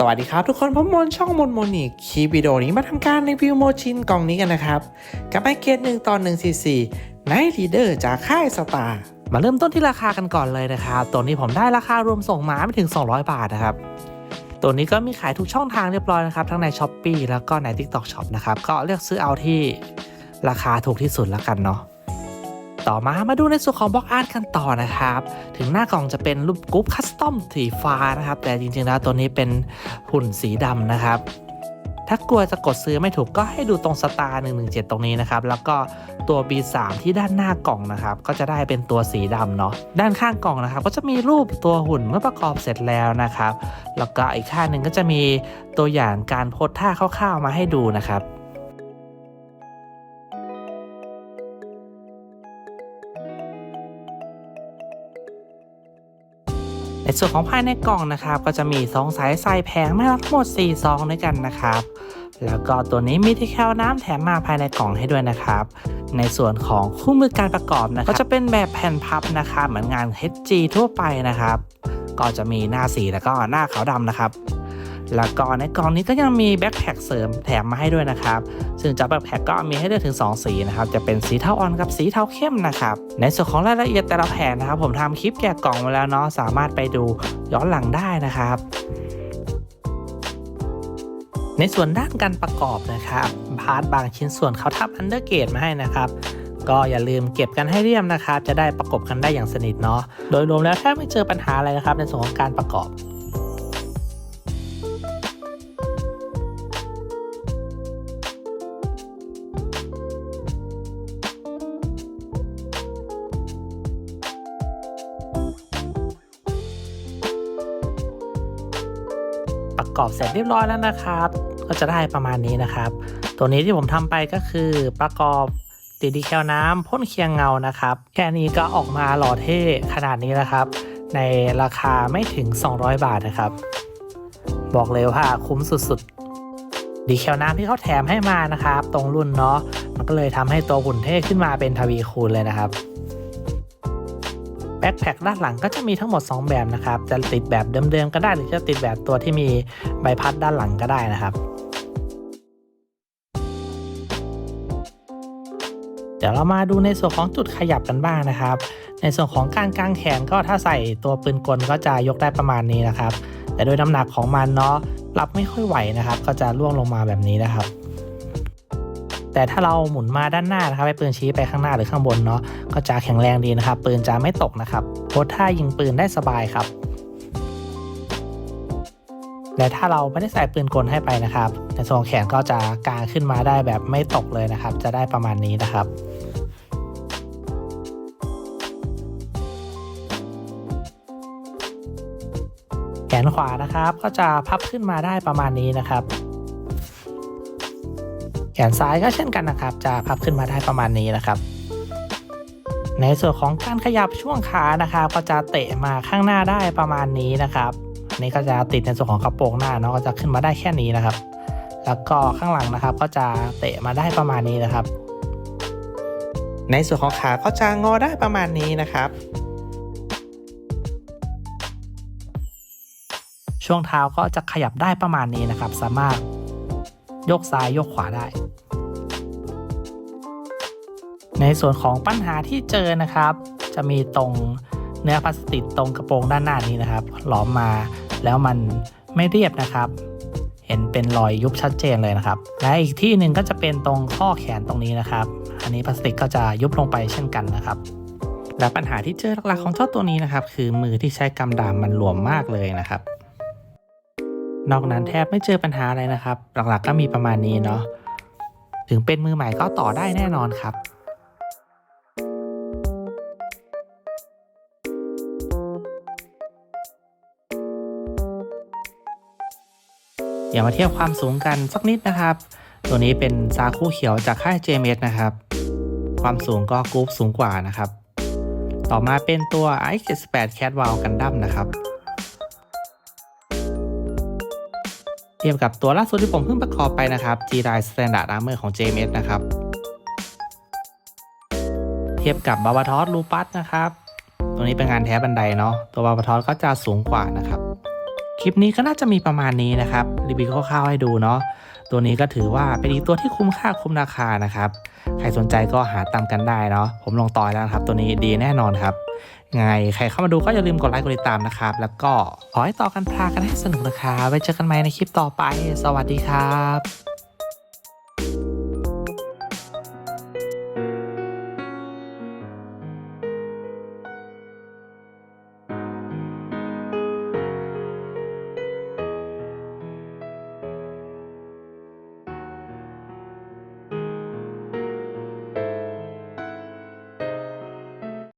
สวัสดีครับทุกคนผมมนช่องมนมนอีกคลิปวิดีโอนี้มาทำการรีวิวโมชินกล่องนี้กันนะครับ กับไอเกตหนึ่งตอนหนึ่งซีซีไนท์ลีเดอร์จากค่ายสตาร์มาเริ่มต้นที่ราคากันก่อนเลยนะครับ ตัวนี้ผมได้ราคารวมส่งมาไม่ถึง 200 บาทนะครับ ตัวนี้ก็มีขายทุกช่องทางเรียบร้อยนะครับ ทั้งใน s h อ p e e แล้วก็ใน TikTok Shop นะครับ ก็เลือกซื้อเอาที่ราคาถูกที่สุดแล้วกันเนาะ ต่อมามาดูในส่วนของบล็อกอาร์ตกันต่อนะครับ ถึงหน้ากล่องจะเป็นรูปกรุ๊ปคัสตอมสีฟ้านะครับ แต่จริงๆแล้วตัวนี้เป็นหุ่นสีดำนะครับถ้ากลัวจะกดซื้อไม่ถูกก็ให้ดูตรงสตาร์117 ตรงนี้นะครับ แล้วก็ตัว B3 ที่ด้านหน้ากล่องนะครับ ก็จะได้เป็นตัวสีดำเนาะด้านข้างกล่องนะครับ ก็จะมีรูปตัวหุ่นเมื่อประกอบเสร็จแล้วนะครับ แล้วก็อีกข้างหนึ่งก็จะมีตัวอย่างการโพสท่าคร่าวๆมาให้ดูนะครับ ในส่วนของภายในกล่องนะครับ ก็จะมี 2 สายใส่แผงมาทั้งหมด 4 ซองด้วยกันนะครับแล้วก็ตัวนี้มีที่แคลน้ำแถมมาภายในกล่องให้ด้วยนะครับ ในส่วนของคู่มือการประกอบนะครับก็จะเป็นแบบแผ่นพับนะครับเหมือนงาน HG ทั่วไปนะครับ ก็จะมีหน้าสีแล้วก็หน้าขาวดำนะครับ แล้วก็ในกล่องนี้ก็ยังมีแบ็คแพคเสริมแถมมาให้ด้วยนะครับ ซึ่งจากแบ็คแพคก็มีให้เลือกถึง 2 สีนะครับ จะเป็นสีเทาอ่อนกับสีเทาเข้มนะครับ ในส่วนของรายละเอียดแต่ละแผงนะครับ ผมทำคลิปแกะกล่องมาแล้วเนาะ สามารถไปดูย้อนหลังได้นะครับในส่วนด้านการประกอบนะครับพาร์ทบางชิ้นส่วนเขาทับอันเดอร์เกตมาให้นะครับ ก็อย่าลืมเก็บกันให้เรียบนะครับ จะได้ประกบกันได้อย่างสนิทเนาะโดยรวมแล้วแทบไม่เจอปัญหาอะไรนะครับ ในส่วนของการประกอบ ประกอบเสร็จเรียบร้อยแล้วนะครับ ก็จะได้ประมาณนี้นะครับ ตัวนี้ที่ผมทำไปก็คือประกอบติดดีแคลน้ำพ่นเคียงเงานะครับ แค่นี้ก็ออกมาหล่อเท่ขนาดนี้นะครับ ในราคาไม่ถึง 200 บาทนะครับ บอกเลยว่าคุ้มสุดๆ ดีแคลน้ำที่เขาแถมให้มานะครับ ตรงรุ่นเนาะมันก็เลยทำให้ตัวหุ่นเท่ขึ้นมาเป็นทวีคูณเลยนะครับ แบ็คแพคด้านหลังก็จะมีทั้งหมด 2 แบบนะครับ จะติดแบบเดิมๆก็ได้หรือจะติดแบบตัวที่มีใบพัดด้านหลังก็ได้นะครับ เดี๋ยวเรามาดูในส่วนของจุดขยับกันบ้างนะครับ ในส่วนของการกางแขนก็ถ้าใส่ตัวปืนกลก็จะยกได้ประมาณนี้นะครับ แต่โดยน้ำหนักของมันเนาะรับไม่ค่อยไหวนะครับ ก็จะล่วงลงมาแบบนี้นะครับ แต่ถ้าเราหมุนมาด้านหน้านะครับให้ปืนชี้ไปข้างหน้าหรือข้างบนเนาะก็จะแข็งแรงดีนะครับ ปืนจะไม่ตกนะครับโพสท่ายิงปืนได้สบายครับ และถ้าเราไม่ได้ใส่ปืนกลให้ไปนะครับในส่วนของแขนก็จะกางขึ้นมาได้แบบไม่ตกเลยนะครับ จะได้ประมาณนี้นะครับแขนขวานะครับก็จะพับขึ้นมาได้ประมาณนี้นะครับ แขนซ้ายก็เช่นกันนะครับ จะพับขึ้นมาได้ประมาณนี้นะครับ ในส่วนของการขยับช่วงขานะครับ ก็จะเตะมาข้างหน้าได้ประมาณนี้นะครับอันนี้ก็จะติดในส่วนของกระโปรงหน้าเนาะก็จะขึ้นมาได้แค่นี้นะครับ แล้วก็ข้างหลังนะครับ ก็จะเตะมาได้ประมาณนี้นะครับ ในส่วนของขาก็จะงอได้ประมาณนี้นะครับช่วงเท้าก็จะขยับได้ประมาณนี้นะครับ สามารถ ยกซ้ายยกขวาได้ ในส่วนของปัญหาที่เจอนะครับ จะมีตรงเนื้อพลาสติกตรงกระโปรงด้านหน้านี้นะครับ หลอมมาแล้วมันไม่เรียบนะครับ เห็นเป็นรอยยุบชัดเจนเลยนะครับ และอีกที่หนึ่งก็จะเป็นตรงข้อแขนตรงนี้นะครับ อันนี้พลาสติกก็จะยุบลงไปเช่นกันนะครับและปัญหาที่เจอหลักๆของเจ้าตัวนี้นะครับ คือมือที่ใช้กำดามมันหลวมมากเลยนะครับ นอกนั้นแทบไม่เจอปัญหาอะไรนะครับ หลักๆก็มีประมาณนี้เนาะ ถึงเป็นมือใหม่ก็ต่อได้แน่นอนครับอย่ามาเทียบความสูงกันสักนิดนะครับ ตัวนี้เป็นซาคูเขียวจากค่าย JMS นะครับ ความสูงก็กรุ๊ปสูงกว่านะครับ ต่อมาเป็นตัว i78 Cat w o w Gundam นะครับ เทียบกับตัวล่าสุดที่ผมเพิ่งประกอบไปนะครับ g d i Standard Armor ของ JMS นะครับ เทียบกับบาบาทอสลูปัสนะครับ ตัวนี้เป็นงานแท้บันไดเนาะ ตัวบาบาทอสก็จะสูงกว่านะครับ คลิปนี้ก็น่าจะมีประมาณนี้นะครับ รีวิวคร่าวๆให้ดูเนาะ ตัวนี้ก็ถือว่าเป็นอีกตัวที่คุ้มค่าคุ้มราคานะครับ ใครสนใจก็หาตามกันได้เนาะ ผมลองต่อยแล้วครับ ตัวนี้ดีแน่นอนครับ ไงใครเข้ามาดูก็อย่าลืมกดไลค์กดติดตามนะครับ แล้วก็ขอให้ต่อกันพลากันให้สนุกนะครับ ไว้เจอกันใหม่ในคลิปต่อไป สวัสดีครับ